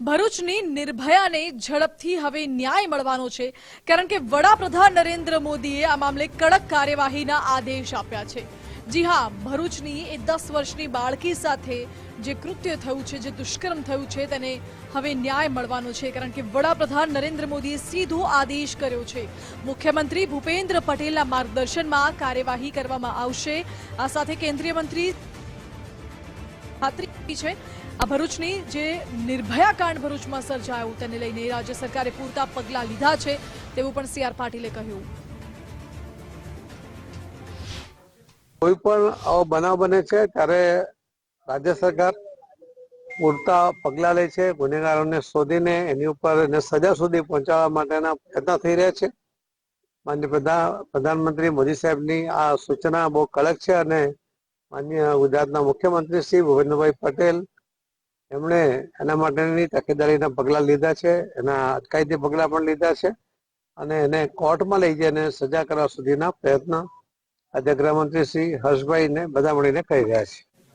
ભરૂચની નિર્ભયાને ઝડપથી હવે ન્યાય મળવાનો છે. કારણ કે વડાપ્રધાન નરેન્દ્ર મોદીએ આ મામલે કડક કાર્યવાહીના આદેશ આપ્યા છે. જી હા, ભરૂચની એ દસ વર્ષની બાળકી સાથે જે કૃત્ય થયું છે, જે દુષ્કર્મ થયું છે, તેને હવે ન્યાય મળવાનો છે. કારણ કે વડાપ્રધાન નરેન્દ્ર મોદીએ સીધો આદેશ કર્યો છે. મુખ્યમંત્રી ભૂપેન્દ્ર પટેલના માર્ગદર્શનમાં કાર્યવાહી કરવામાં આવશે. આ સાથે કેન્દ્રીય મંત્રી ખાતરી છે. આ ભરૂચની જે નિર્ભયા કાંડ ભરૂચમાં સર્જાયું તેને લઈને રાજ્ય સરકારે પૂરતા પગલાં લીધા છે તેવું પણ સી આર પાટીલે કહ્યું. કોઈ પણ બનાવ બને છે ત્યારે રાજ્ય સરકાર પૂરતા પગલાં લે છે, ગુનેગારોને શોધીને એની ઉપર સજા સુધી પહોંચાડવા માટેના પ્રયત્ન થઈ રહ્યા છે. માન્ય પ્રધાન પ્રધાનમંત્રી મોદી સાહેબની આ સૂચના બહુ કડક છે અને માન્ય ગુજરાતના મુખ્યમંત્રી શ્રી ભૂપેન્દ્રભાઈ પટેલ, એમણે એના માટેની તકેદારીના પગલાં લીધા છે, એના અટકાયતી પગલાં પણ લીધા છે અને એને કોર્ટમાં લઈ જઈને સજા કરવા સુધીના પ્રયત્ન આજે ગૃહમંત્રી શ્રી હર્ષભાઈ ને બધા મળીને કરી રહ્યા છે.